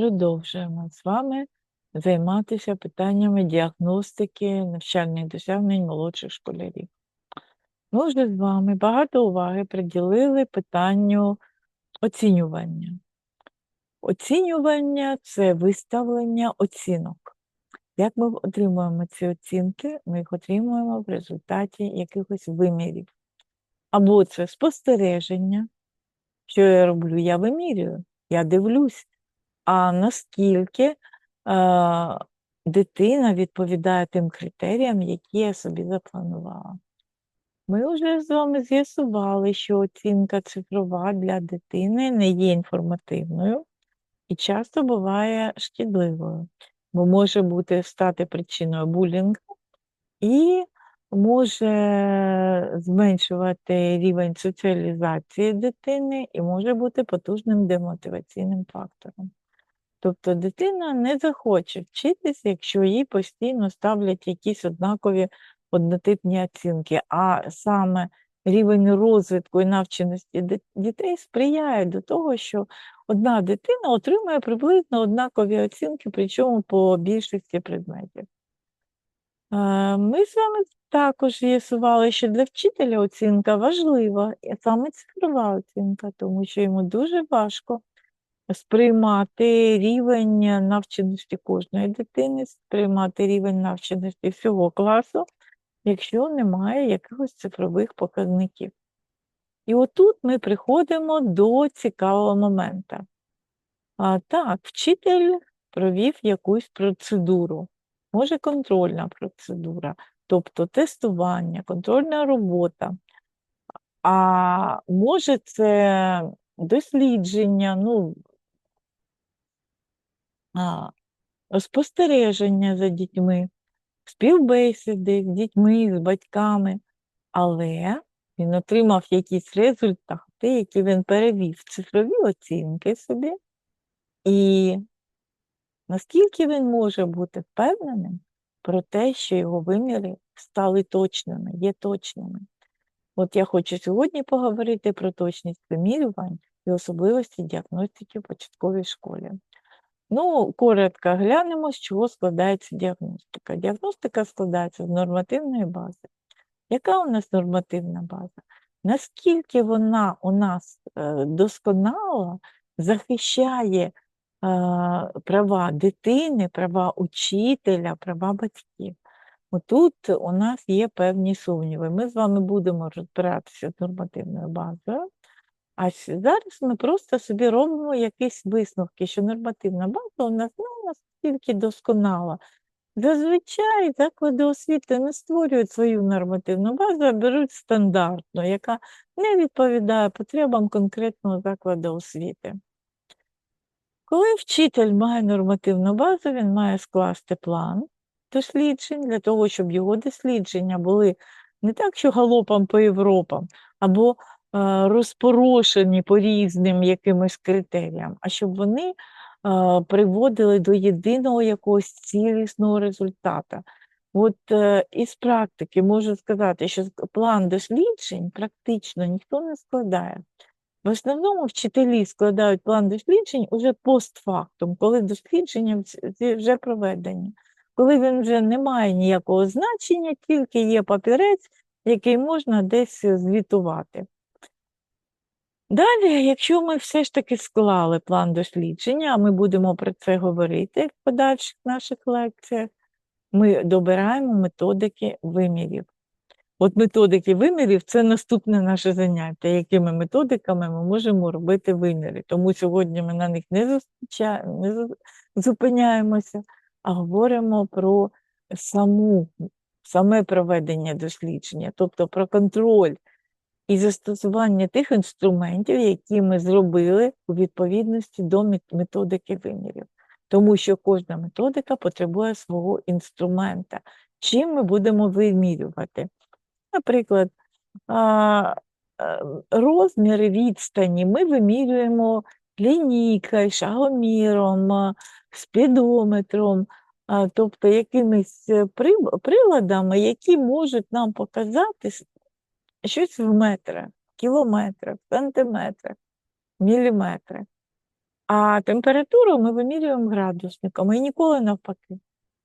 продовжуємо з вами займатися питаннями діагностики навчальних досягнень молодших школярів. Ми вже з вами багато уваги приділили питанню оцінювання. Оцінювання це виставлення оцінок. Як ми отримуємо ці оцінки? Ми їх отримуємо в результаті якихось вимірів. Або це спостереження, що я роблю? Я вимірюю, я дивлюсь, а наскільки дитина відповідає тим критеріям, які я собі запланувала. Ми вже з вами з'ясували, що оцінка цифрова для дитини не є інформативною і часто буває шкідливою, бо може бути стати причиною булінгу і може зменшувати рівень соціалізації дитини і може бути потужним демотиваційним фактором. Тобто дитина не захоче вчитися, якщо їй постійно ставлять якісь однакові однотипні оцінки, а саме рівень розвитку і навченості дітей сприяє до того, що одна дитина отримує приблизно однакові оцінки, причому по більшості предметів. Е, ми з вами також з'ясували, що для вчителя оцінка важлива, і саме цифрова оцінка, тому що йому дуже важко сприймати рівень навченості кожної дитини, сприймати рівень навченості всього класу, якщо немає якихось цифрових показників. І отут ми приходимо до цікавого моменту. А, Так, вчитель провів якусь процедуру, може контрольна процедура, тобто тестування, контрольна робота. А може це дослідження, ну, спостереження за дітьми, співбесіди з дітьми, з батьками, але він отримав якісь результати, які він перевів цифрові оцінки собі, і наскільки він може бути впевненим про те, що його виміри стали точними, є точними. От я хочу сьогодні поговорити про точність вимірювань і особливості діагностики в початковій школі. Ну, коротко глянемо, з чого складається діагностика. Діагностика складається з нормативної бази. Яка у нас нормативна база? Наскільки вона у нас е, досконала захищає е, права дитини, права учителя, права батьків? Отут у нас є певні сумніви. Ми з вами будемо розбиратися з нормативною базою. А зараз ми просто собі робимо якісь висновки, що нормативна база у нас ну, настільки досконала. Зазвичай заклади освіти не створюють свою нормативну базу, а беруть стандартну, яка не відповідає потребам конкретного закладу освіти. Коли вчитель має нормативну базу, він має скласти план досліджень для того, щоб його дослідження були не так, що галопом по Європам, або розпорошені по різним якимось критеріям, а щоб вони приводили до єдиного якогось цілісного результата. От е, із практики можу сказати, що план досліджень практично ніхто не складає. В основному вчителі складають план досліджень уже постфактум, коли дослідження вже проведені, коли він вже не має ніякого значення, тільки є папірець, який можна десь звітувати. Далі, якщо ми все ж таки склали план дослідження, а ми будемо про це говорити в подальших наших лекціях, ми добираємо методики вимірів. От методики вимірів це наступне наше заняття, якими методиками ми можемо робити виміри. Тому сьогодні ми на них не, не зупиняємося, а говоримо про саму, саме проведення дослідження, тобто про контроль і застосування тих інструментів, які ми зробили у відповідності до методики вимірів. Тому що кожна методика потребує свого інструмента, чим ми будемо вимірювати. Наприклад, розміри відстані ми вимірюємо лінійкою, шагоміром, спідометром, тобто якимись е, приладами, які можуть нам показати щось в метрах, кілометрах, сантиметрах, міліметрах. А температуру ми вимірюємо градусником і ніколи навпаки.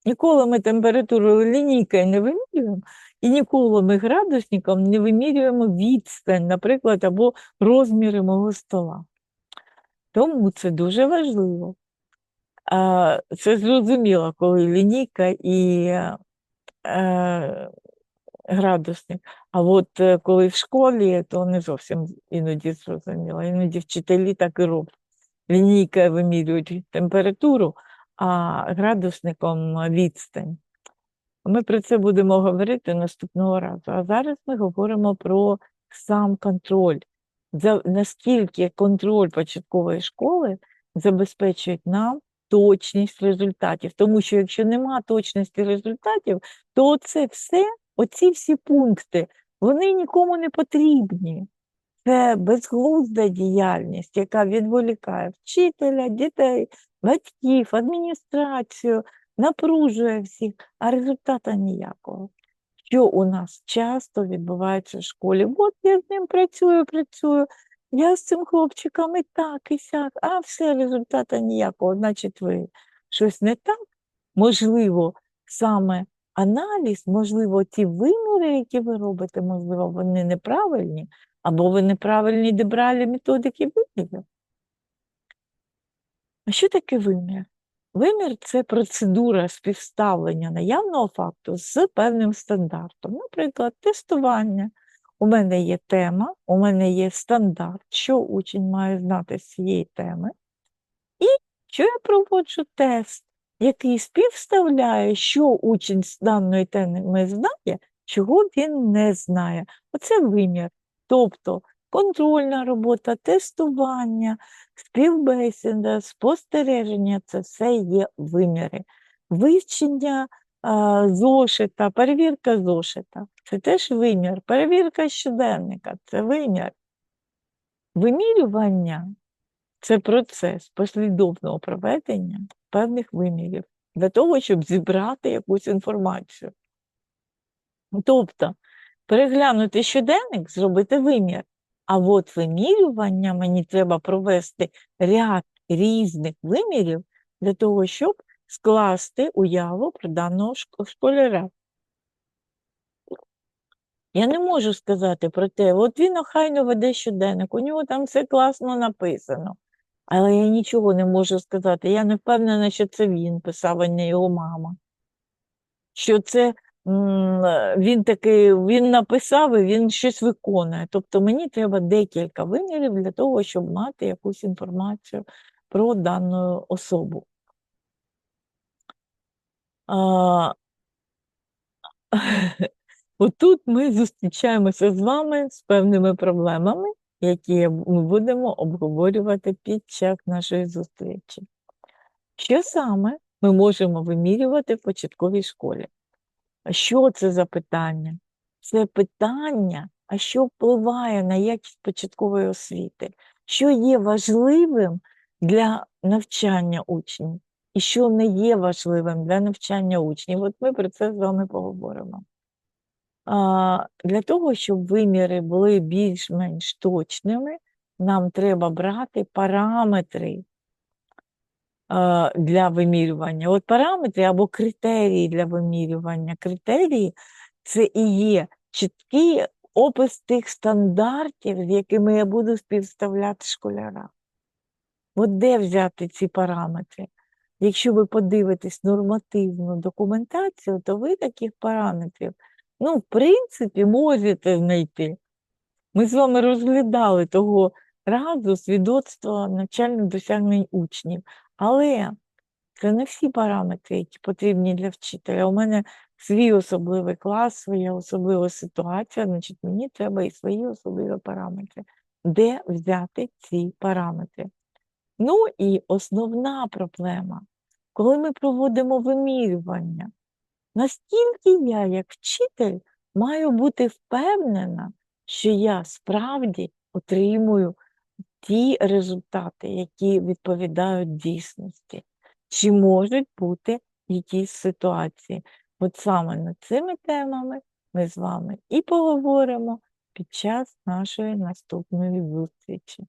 Ніколи ми температуру лінійкою не вимірюємо, і ніколи ми градусником не вимірюємо відстань, наприклад, або розміри мого стола. Тому це дуже важливо. Це зрозуміло, коли лінійка і е, градусник. А от е, коли в школі, то не зовсім іноді зрозуміло. Іноді вчителі так і роблять. Лінійка вимірюють температуру, а градусником відстань. Ми про це будемо говорити наступного разу. А зараз ми говоримо про сам контроль. За, наскільки контроль початкової школи забезпечує нам точність результатів. Тому що якщо нема точності результатів, то це все, оці всі пункти, вони нікому не потрібні. Це безглузда діяльність, яка відволікає вчителя, дітей, батьків, адміністрацію, напружує всіх, а результату ніякого. Що у нас часто відбувається в школі? От я з ним працюю, працюю, я з цим хлопчиком і так, і сяк, а все, результату ніякого, значить, ви щось не так. Можливо, саме аналіз, можливо, ті виміри, які ви робите, можливо, вони неправильні, або ви неправильні добрали методики вимірів. А що таке вимір? Вимір це процедура співставлення наявного факту з певним стандартом. Наприклад, тестування. У мене є тема, у мене є стандарт, що учень має знати з цієї теми. І що я проводжу тест, який співставляє, що учень з даної теми знає, чого він не знає. Оце вимір. Тобто контрольна робота, тестування, співбесіда, спостереження це все є виміри. Вивчення а, зошита, перевірка зошита це теж вимір. Перевірка щоденника це вимір. Вимірювання це процес послідовного проведення певних вимірів для того, щоб зібрати якусь інформацію. Тобто, переглянути щоденник, зробити вимір. А от вимірювання мені треба провести ряд різних вимірів для того, щоб скласти уяву про даного школяра. Я не можу сказати про те, от він охайно веде щоденник, у нього там все класно написано. Але я нічого не можу сказати. Я не впевнена, що це він писав, а не його мама. Що це він такий, він написав і він щось виконує. Тобто мені треба декілька вимірів для того, щоб мати якусь інформацію про дану особу. А, Отут ми зустрічаємося з вами з певними проблемами, які ми будемо обговорювати під час нашої зустрічі. Що саме ми можемо вимірювати в початковій школі? Що це за питання? Це питання, а що впливає на якість початкової освіти, що є важливим для навчання учнів, і що не є важливим для навчання учнів. От ми про це з вами поговоримо. Для того, щоб виміри були більш-менш точними, нам треба брати параметри для вимірювання. От параметри або критерії для вимірювання. Критерії це і є чіткий опис тих стандартів, з якими я буду співставляти школяра. От де взяти ці параметри? Якщо ви подивитесь нормативну документацію, то ви таких параметрів, ну, в принципі, можете знайти. Ми з вами розглядали того разу свідоцтво навчальних досягнень учнів. Але це не всі параметри, які потрібні для вчителя. У мене свій особливий клас, своя особлива ситуація, значить мені треба і свої особливі параметри. Де взяти ці параметри? Ну і основна проблема, коли ми проводимо вимірювання, наскільки я, як вчитель, маю бути впевнена, що я справді отримую ті результати, які відповідають дійсності, чи можуть бути якісь ситуації. От саме над цими темами ми з вами і поговоримо під час нашої наступної зустрічі.